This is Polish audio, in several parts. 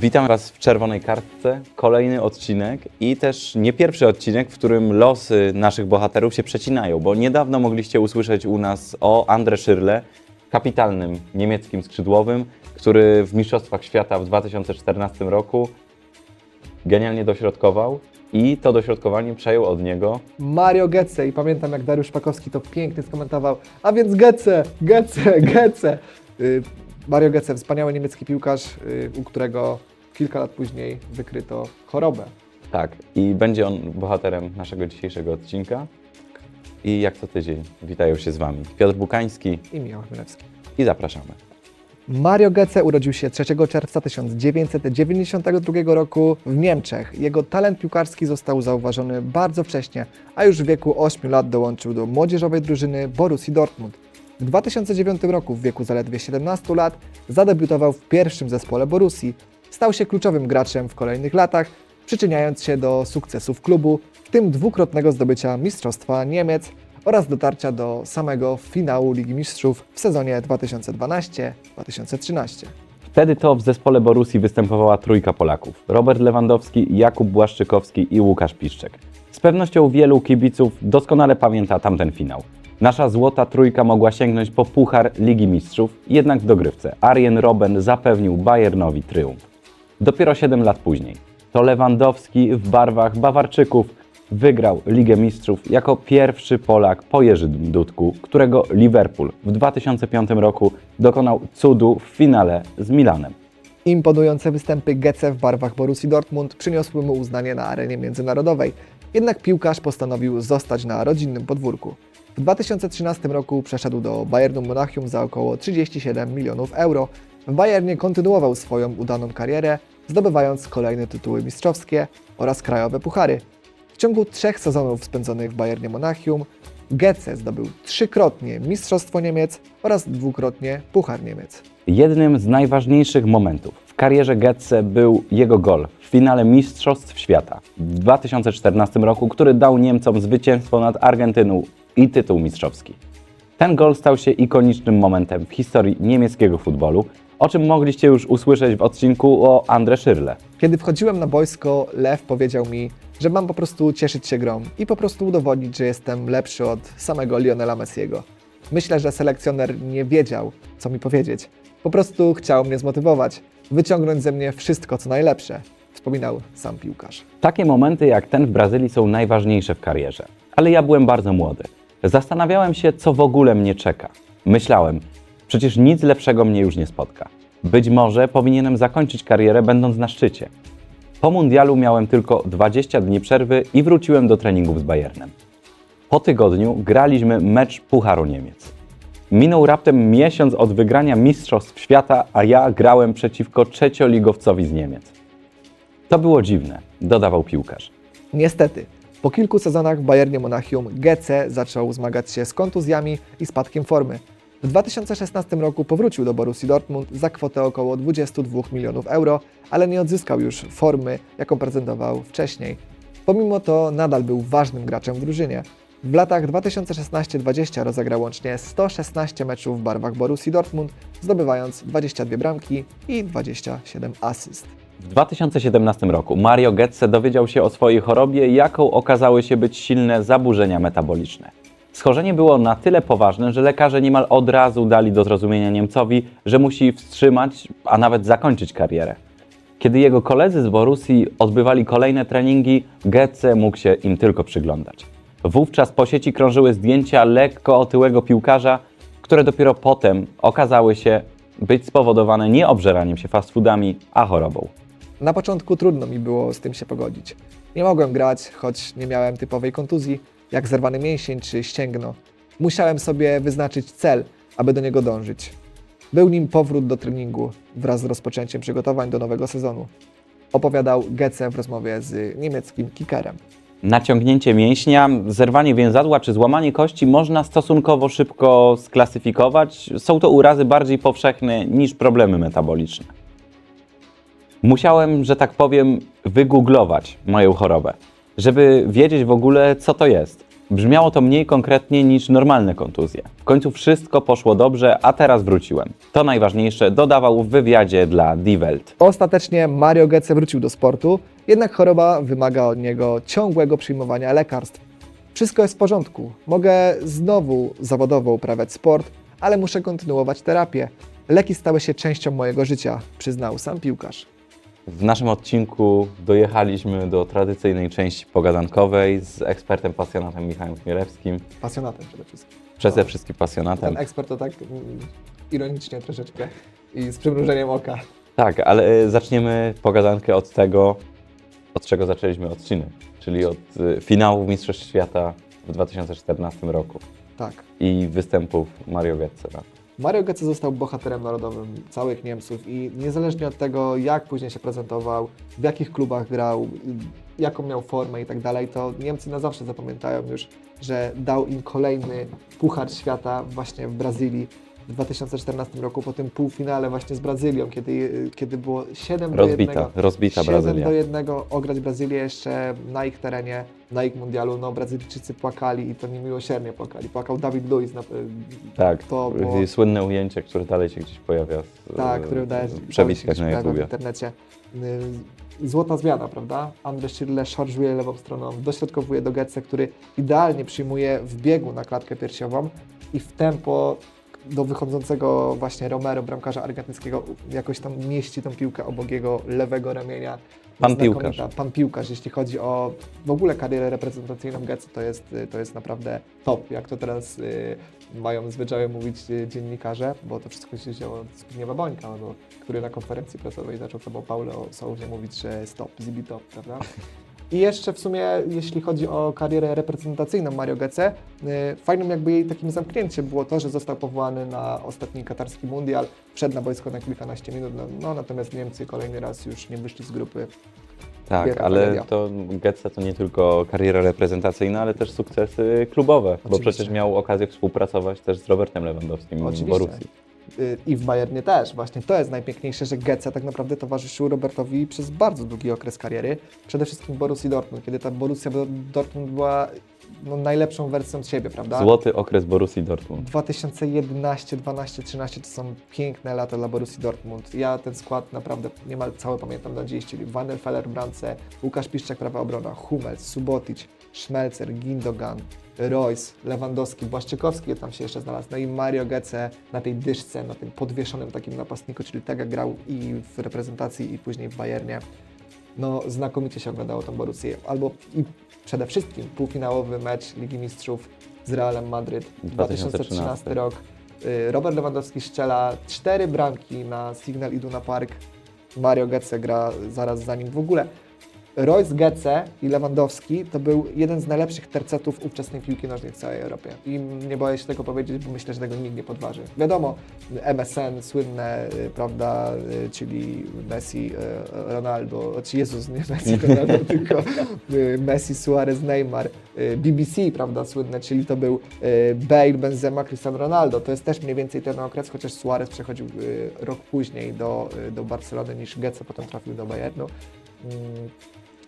Witam Was w Czerwonej Kartce. Kolejny odcinek i też nie pierwszy odcinek, w którym losy naszych bohaterów się przecinają, bo niedawno mogliście usłyszeć u nas o Andre Schürrle, kapitalnym niemieckim skrzydłowym, który w Mistrzostwach Świata w 2014 roku genialnie dośrodkował i to dośrodkowanie przejął od niego Mario Getze i pamiętam jak Dariusz Szpakowski to pięknie skomentował, a więc Getze, Getze, Getze. Y, Mario Getze, wspaniały niemiecki piłkarz, y, u którego kilka lat później wykryto chorobę. Tak, i będzie on bohaterem naszego dzisiejszego odcinka. I jak co tydzień witają się z Wami Piotr Bukański I Michał Chmielewski. i zapraszamy. Mario Getze urodził się 3 czerwca 1992 roku w Niemczech. Jego talent piłkarski został zauważony bardzo wcześnie, a już w wieku 8 lat dołączył do młodzieżowej drużyny Borussii Dortmund. W 2009 roku, w wieku zaledwie 17 lat, zadebiutował w pierwszym zespole Borussii. Stał się kluczowym graczem w kolejnych latach, przyczyniając się do sukcesów klubu, w tym dwukrotnego zdobycia Mistrzostwa Niemiec oraz dotarcia do samego finału Ligi Mistrzów w sezonie 2012-2013. Wtedy to w zespole Borussii występowała trójka Polaków: Robert Lewandowski, Jakub Błaszczykowski i Łukasz Piszczek. Z pewnością wielu kibiców doskonale pamięta tamten finał. Nasza złota trójka mogła sięgnąć po puchar Ligi Mistrzów, jednak w dogrywce Arjen Robben zapewnił Bayernowi triumf. Dopiero 7 lat później to Lewandowski w barwach Bawarczyków wygrał Ligę Mistrzów jako pierwszy Polak po Jerzy Dudku, którego Liverpool w 2005 roku dokonał cudu w finale z Milanem. Imponujące występy Getze w barwach Borussii Dortmund przyniosły mu uznanie na arenie międzynarodowej. Jednak piłkarz postanowił zostać na rodzinnym podwórku. W 2013 roku przeszedł do Bayernu Monachium za około 37 milionów euro. W Bayernie kontynuował swoją udaną karierę, zdobywając kolejne tytuły mistrzowskie oraz krajowe puchary. W ciągu trzech sezonów spędzonych w Bayernie Monachium Getze zdobył trzykrotnie Mistrzostwo Niemiec oraz dwukrotnie Puchar Niemiec. Jednym z najważniejszych momentów w karierze Getze był jego gol w finale Mistrzostw Świata w 2014 roku, który dał Niemcom zwycięstwo nad Argentyną i tytuł mistrzowski. Ten gol stał się ikonicznym momentem w historii niemieckiego futbolu, o czym mogliście już usłyszeć w odcinku o Andre Schürrle. Kiedy wchodziłem na boisko, Lew powiedział mi, że mam po prostu cieszyć się grą i po prostu udowodnić, że jestem lepszy od samego Lionela Messiego. Myślę, że selekcjoner nie wiedział, co mi powiedzieć. Po prostu chciał mnie zmotywować, wyciągnąć ze mnie wszystko, co najlepsze, wspominał sam piłkarz. Takie momenty jak ten w Brazylii są najważniejsze w karierze. Ale ja byłem bardzo młody. Zastanawiałem się, co w ogóle mnie czeka. Myślałem, przecież nic lepszego mnie już nie spotka. Być może powinienem zakończyć karierę będąc na szczycie. Po mundialu miałem tylko 20 dni przerwy i wróciłem do treningów z Bayernem. Po tygodniu graliśmy mecz Pucharu Niemiec. Minął raptem miesiąc od wygrania Mistrzostw Świata, a ja grałem przeciwko trzecioligowcowi z Niemiec. To było dziwne, dodawał piłkarz. Niestety, po kilku sezonach w Bayernie Monachium Getze zaczął zmagać się z kontuzjami i spadkiem formy. W 2016 roku powrócił do Borussii Dortmund za kwotę około 22 milionów euro, ale nie odzyskał już formy, jaką prezentował wcześniej. Pomimo to nadal był ważnym graczem w drużynie. W latach 2016-20 rozegrał łącznie 116 meczów w barwach Borussii Dortmund, zdobywając 22 bramki i 27 asyst. W 2017 roku Mario Götze dowiedział się o swojej chorobie, jaką okazały się być silne zaburzenia metaboliczne. Schorzenie było na tyle poważne, że lekarze niemal od razu dali do zrozumienia Niemcowi, że musi wstrzymać, a nawet zakończyć karierę. Kiedy jego koledzy z Borussii odbywali kolejne treningi, Götze mógł się im tylko przyglądać. Wówczas po sieci krążyły zdjęcia lekko otyłego piłkarza, które dopiero potem okazały się być spowodowane nie obżeraniem się fast foodami, a chorobą. Na początku trudno mi było z tym się pogodzić. Nie mogłem grać, choć nie miałem typowej kontuzji, jak zerwany mięsień czy ścięgno. Musiałem sobie wyznaczyć cel, aby do niego dążyć. Był nim powrót do treningu wraz z rozpoczęciem przygotowań do nowego sezonu. Opowiadał Getze w rozmowie z niemieckim kickerem. Naciągnięcie mięśnia, zerwanie więzadła czy złamanie kości można stosunkowo szybko sklasyfikować. Są to urazy bardziej powszechne niż problemy metaboliczne. Musiałem, że tak powiem, wygooglować moją chorobę, żeby wiedzieć w ogóle, co to jest. Brzmiało to mniej konkretnie niż normalne kontuzje. W końcu wszystko poszło dobrze, a teraz wróciłem. To najważniejsze dodawał w wywiadzie dla Die Welt. Ostatecznie Mario Götze wrócił do sportu, jednak choroba wymaga od niego ciągłego przyjmowania lekarstw. Wszystko jest w porządku. Mogę znowu zawodowo uprawiać sport, ale muszę kontynuować terapię. Leki stały się częścią mojego życia, przyznał sam piłkarz. W naszym odcinku dojechaliśmy do tradycyjnej części pogadankowej z ekspertem pasjonatem Michałem Chmielewskim. Pasjonatem przede wszystkim. Przede No. wszystkim pasjonatem. Ten ekspert to tak mm, ironicznie troszeczkę i z przymrużeniem oka. Tak, ale e, zaczniemy pogadankę od tego, od czego zaczęliśmy odcinek, czyli od e, finału Mistrzostw Świata w 2014 roku Tak. i występów Mario Götzera. Mario Götze został bohaterem narodowym całych Niemców i niezależnie od tego, jak później się prezentował, w jakich klubach grał, jaką miał formę i tak dalej, to Niemcy na zawsze zapamiętają już, że dał im kolejny Puchar Świata właśnie w Brazylii w 2014 roku, po tym półfinale właśnie z Brazylią, kiedy, kiedy było 7 do 1. Rozbita, rozbita 7 Brazylia. do 1 ograć Brazylię jeszcze na ich terenie, na ich mundialu. No Brazylijczycy płakali i to niemiłosiernie płakali. Płakał Dawid Luiz. Na, Tak, to było- słynne ujęcie, które dalej się gdzieś pojawia Tak, który daje w przebitkach na w YouTubie. internecie. Y, Złota zmiana, prawda? Andrzej Schirle szarżuje lewą stroną, dośrodkowuje do Getze, który idealnie przyjmuje w biegu na klatkę piersiową i w tempo do wychodzącego właśnie Romero, bramkarza argentyńskiego, jakoś tam mieści tą piłkę obok jego lewego ramienia. Pan piłkarz. Pan piłkarz, jeśli chodzi o w ogóle karierę reprezentacyjną Getzy, to jest, to jest naprawdę top, jak to teraz y, mają zwyczaje mówić y, dziennikarze, bo to wszystko się wzięło od Zbigniewa Bońka, no, który na konferencji prasowej zaczął to Paulo Souzie mówić, że stop, zibi top, prawda? I jeszcze w sumie, jeśli chodzi o karierę reprezentacyjną Mario Götze, y, fajnym jakby jej takim zamknięciem było to, że został powołany na ostatni katarski mundial, wszedł na boisko na kilkanaście minut, no, no natomiast Niemcy kolejny raz już nie wyszli z grupy. Tak, ale tragedia. to Getze to nie tylko kariera reprezentacyjna, ale też sukcesy klubowe, bo Oczywiście. przecież miał okazję współpracować też z Robertem Lewandowskim w Oczywiście. Borussii. Y, I w Bayernie też. Właśnie to jest najpiękniejsze, że Götze tak naprawdę towarzyszył Robertowi przez bardzo długi okres kariery. Przede wszystkim w Borussii Dortmund, kiedy ta Borussia Dortmund była no, najlepszą wersją z siebie, prawda? Złoty okres Borussii Dortmund. 2011, 12, 13 to są piękne lata dla Borussii Dortmund. Ja ten skład naprawdę niemal cały pamiętam na dziś, czyli Van der Feller w bramce, Łukasz Piszczek prawa obrona, Hummels, Subotic, Schmelzer, Gindogan, Royce, Lewandowski, Błaszczykowski tam się jeszcze znalazł, no i Mario Götze na tej dyszce, na tym podwieszonym takim napastniku, czyli tak jak grał i w reprezentacji i później w Bayernie. No znakomicie się oglądało tą Borussię. Albo i przede wszystkim półfinałowy mecz Ligi Mistrzów z Realem Madryt 2013 2013 rok. Y, Robert Lewandowski strzela cztery bramki na Signal Iduna Park. Mario Götze gra zaraz za nim. W ogóle Royce Götze i Lewandowski to był jeden z najlepszych tercetów ówczesnej piłki nożnej w całej Europie. I nie boję się tego powiedzieć, bo myślę, że tego nikt nie podważy. Wiadomo, MSN słynne, y, prawda, y, czyli Messi, y, Ronaldo, czy Jezus, nie Messi, Ronaldo, tylko Messi, Suarez, Neymar, BBC, prawda, słynne, czyli to był Bale, Benzema, Cristiano Ronaldo. To jest też mniej więcej ten okres, chociaż Suarez przechodził rok później do, do Barcelony niż Götze potem trafił do Bayernu.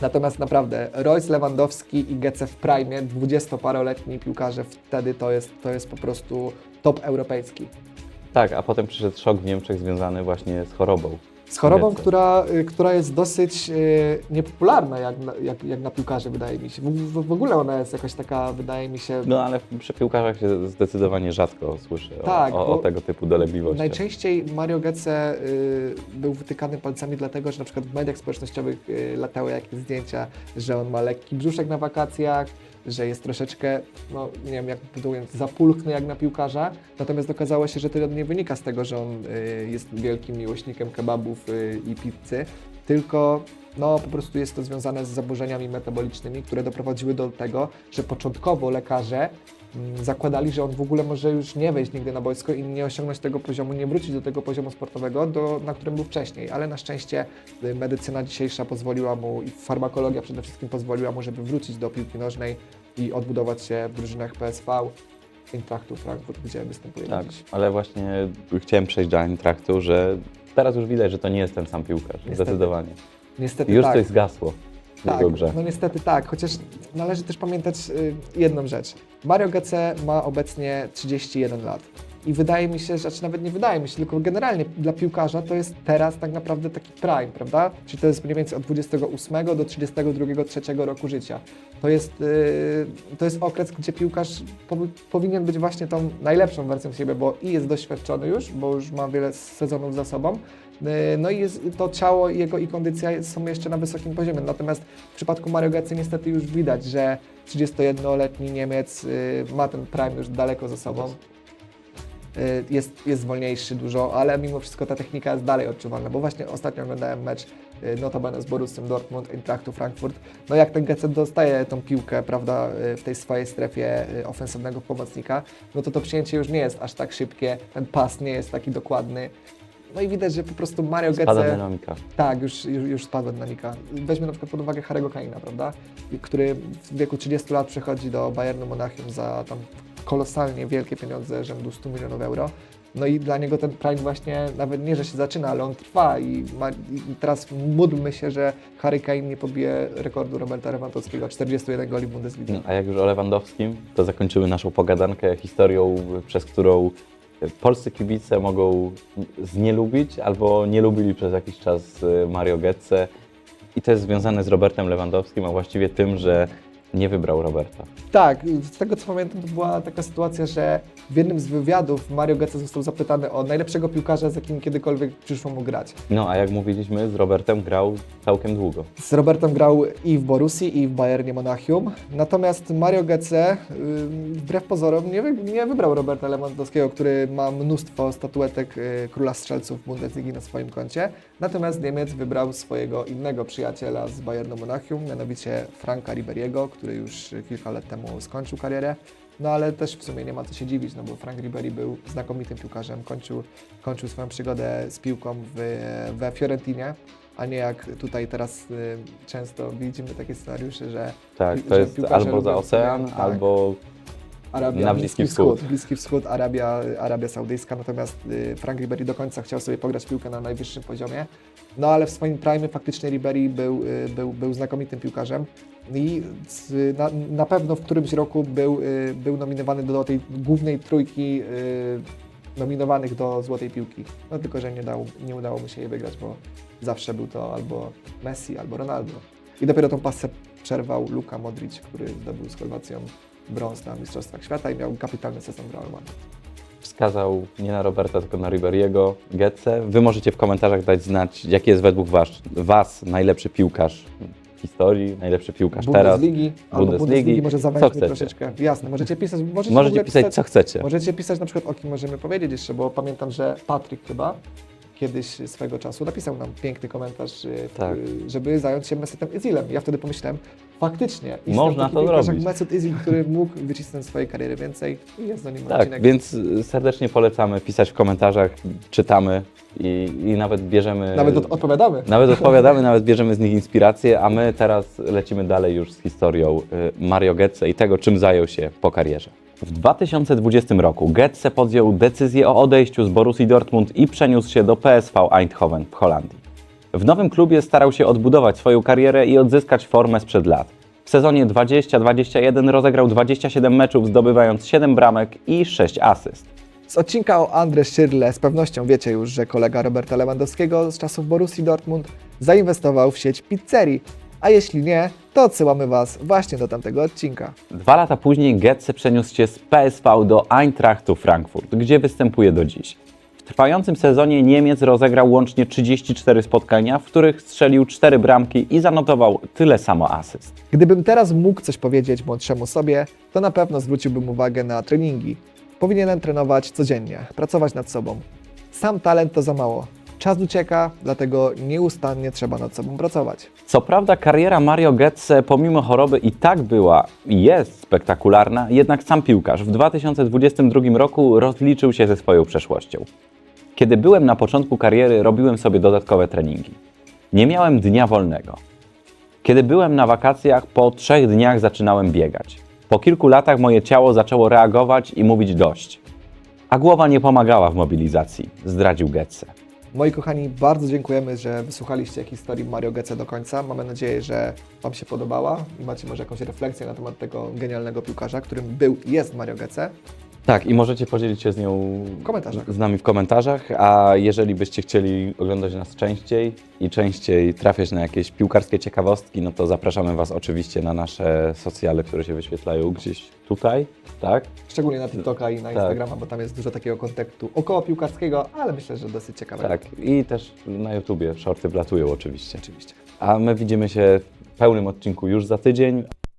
Natomiast naprawdę Royce Lewandowski i Götze w prime, 20-paroletni piłkarze, wtedy to jest, to jest po prostu top europejski. Tak, a potem przyszedł szok w Niemczech związany właśnie z chorobą. Z chorobą, która, y, która jest dosyć y, niepopularna jak na, jak, jak na piłkarzy, wydaje mi się. W, w, ogóle ona jest jakaś taka, wydaje mi się, No ale przy piłkarzach się zdecydowanie rzadko słyszy Tak, o, o, tego typu dolegliwościach. Najczęściej Mario Götze y, był wytykany palcami dlatego, że na przykład w mediach społecznościowych latały jakieś zdjęcia, że on ma lekki brzuszek na wakacjach, że jest troszeczkę, no nie wiem jak to zapulchny jak na piłkarza. Natomiast okazało się, że to nie wynika z tego, że on y, jest wielkim miłośnikiem kebabów y, i pizzy, tylko no po prostu jest to związane z zaburzeniami metabolicznymi, które doprowadziły do tego, że początkowo lekarze zakładali, że on w ogóle może już nie wejść nigdy na boisko i nie osiągnąć tego poziomu, nie wrócić do tego poziomu sportowego, do, na którym był wcześniej. Ale na szczęście y, medycyna dzisiejsza pozwoliła mu i farmakologia przede wszystkim pozwoliła mu, żeby wrócić do piłki nożnej i odbudować się w drużynach PSV, Eintrachtu Frankfurt, gdzie występuje Tak, dziś. ale właśnie chciałem przejść do Eintrachtu, że teraz już widać, że to nie jest ten sam piłkarz, Niestety. zdecydowanie. Niestety Już tak. coś zgasło. Tak, no niestety tak, chociaż należy też pamiętać y, jedną rzecz. Mario Götze ma obecnie 31 lat. I wydaje mi się, że, znaczy nawet nie wydaje mi się, tylko generalnie dla piłkarza to jest teraz tak naprawdę taki prime, prawda? Czyli to jest mniej więcej od 28 do 32, 3 roku życia. To jest, y, to jest okres, gdzie piłkarz powi- powinien być właśnie tą najlepszą wersją siebie, bo i jest doświadczony już, bo już ma wiele sezonów za sobą, no i jest, to ciało jego i kondycja są jeszcze na wysokim poziomie. Natomiast w przypadku Mario Götze niestety już widać, że 31-letni Niemiec y, ma ten prime już daleko za sobą. Y, Jest, jest wolniejszy dużo, ale mimo wszystko ta technika jest dalej odczuwalna, bo właśnie ostatnio oglądałem mecz notabene z Borussią Dortmund, Eintrachtu Frankfurt. No jak ten Götze dostaje tą piłkę, prawda, w tej swojej strefie ofensywnego pomocnika, no to to przyjęcie już nie jest aż tak szybkie, ten pas nie jest taki dokładny. No i widać, że po prostu Mario Spada Götze... dynamika. Tak, już, już, już spadła dynamika. Weźmy na przykład pod uwagę Harry'ego Kane'a, prawda? Który w wieku 30 lat przechodzi do Bayernu Monachium za tam kolosalnie wielkie pieniądze, rzędu 100 milionów euro. No i dla niego ten prime właśnie nawet nie, że się zaczyna, ale on trwa i, ma, i teraz módlmy się, że Harry Kane nie pobije rekordu Roberta Lewandowskiego 41 goli w Bundeslidze. No, A jak już o Lewandowskim, to zakończymy naszą pogadankę historią, przez którą polscy kibice mogą znielubić albo nie lubili przez jakiś czas y, Mario Götze. I to jest związane z Robertem Lewandowskim, a właściwie tym, że nie wybrał Roberta. Tak, z tego co pamiętam, to była taka sytuacja, że w jednym z wywiadów Mario Götze został zapytany o najlepszego piłkarza, z jakim kiedykolwiek przyszło mu grać. No a jak mówiliśmy, z Robertem grał całkiem długo. Z Robertem grał i w Borussii, i w Bayernie Monachium. Natomiast Mario Götze, wbrew pozorom, nie, wy, nie wybrał Roberta Lewandowskiego, który ma mnóstwo statuetek y, króla strzelców Bundesligi na swoim koncie. Natomiast Niemiec wybrał swojego innego przyjaciela z Bayernu Monachium, mianowicie Franka Riberiego, który już kilka lat temu skończył karierę. No ale też w sumie nie ma co się dziwić, no bo Frank Ribery był znakomitym piłkarzem, kończył, kończył swoją przygodę z piłką w, we Fiorentinie, a nie jak tutaj teraz y, często widzimy takie scenariusze, że Tak, że to jest piłkarze albo za ocean, tak. albo Arabia, Na Bliski, Bliski Wschód. Wschód. Bliski Wschód, Arabia, Arabia Saudyjska, natomiast y, Frank Ribery do końca chciał sobie pograć piłkę na najwyższym poziomie. No ale w swoim prime faktycznie Ribery był, y, był, był znakomitym piłkarzem i na, na pewno w którymś roku był, y, był nominowany do tej głównej trójki nominowanych do Złotej Piłki. No tylko, że nie, dało, nie udało mu się jej wygrać, bo zawsze był to albo Messi, albo Ronaldo. I dopiero tą pasę przerwał Luka Modric, który zdobył z Chorwacją brąz na Mistrzostwach Świata i miał kapitalny sezon w Real Madrid. wskazał nie na Roberta, tylko na Riberiego, Getze. Wy możecie w komentarzach dać znać, jaki jest według was, was najlepszy piłkarz w historii, najlepszy piłkarz teraz. Bundesligi, albo Bundesligi, może zawęźmy troszeczkę. Jasne, możecie pisać, możecie, Możecie ogóle pisać, co chcecie. Możecie pisać na przykład o kim możemy powiedzieć jeszcze, bo pamiętam, że Patryk chyba kiedyś swego czasu napisał nam piękny komentarz, y, Tak. żeby zająć się Mesutem Özilem. Ja wtedy pomyślałem, faktycznie Można to zrobić. jak Mesut Özil, który mógł wycisnąć swojej kariery więcej i jest do nim Tak, odcinek. więc y, serdecznie polecamy pisać w komentarzach, czytamy i, i nawet bierzemy... Nawet od, odpowiadamy. Nawet odpowiadamy, nawet bierzemy z nich inspirację, a my teraz lecimy dalej już z historią y, Mario Götze i tego, czym zajął się po karierze. W 2020 roku Götze podjął decyzję o odejściu z Borussii Dortmund i przeniósł się do PSV Eindhoven w Holandii. W nowym klubie starał się odbudować swoją karierę i odzyskać formę sprzed lat. W sezonie 20-21 rozegrał 27 meczów, zdobywając 7 bramek i 6 asyst. Z odcinka o André Schürrle z pewnością wiecie już, że kolega Roberta Lewandowskiego z czasów Borussii Dortmund zainwestował w sieć pizzerii. A jeśli nie, to odsyłamy Was właśnie do tamtego odcinka. Dwa lata później Getze przeniósł się z PSV do Eintrachtu Frankfurt, gdzie występuje do dziś. W trwającym sezonie Niemiec rozegrał łącznie 34 spotkania, w których strzelił 4 bramki i zanotował tyle samo asyst. Gdybym teraz mógł coś powiedzieć młodszemu sobie, to na pewno zwróciłbym uwagę na treningi. Powinienem trenować codziennie, pracować nad sobą. Sam talent to za mało. Czas ucieka, dlatego nieustannie trzeba nad sobą pracować. Co prawda kariera Mario Götze pomimo choroby i tak była i jest spektakularna, jednak sam piłkarz w 2022 roku rozliczył się ze swoją przeszłością. Kiedy byłem na początku kariery, robiłem sobie dodatkowe treningi. Nie miałem dnia wolnego. Kiedy byłem na wakacjach, po trzech dniach zaczynałem biegać. Po kilku latach moje ciało zaczęło reagować i mówić dość. A głowa nie pomagała w mobilizacji, zdradził Getze. Moi kochani, bardzo dziękujemy, że wysłuchaliście historii Mario Götze do końca. Mamy nadzieję, że Wam się podobała i macie może jakąś refleksję na temat tego genialnego piłkarza, którym był i jest Mario Götze. Tak, i możecie podzielić się z nią komentarzach. z nami w komentarzach, a jeżeli byście chcieli oglądać nas częściej i częściej trafiać na jakieś piłkarskie ciekawostki, no to zapraszamy Was oczywiście na nasze socjale, które się wyświetlają gdzieś tutaj, tak? Szczególnie na TikToka i na Tak. Instagrama, bo tam jest dużo takiego kontekstu około piłkarskiego, ale myślę, że dosyć ciekawego. Tak, i też na YouTubie shorty wlatują oczywiście. Oczywiście. A my widzimy się w pełnym odcinku już za tydzień.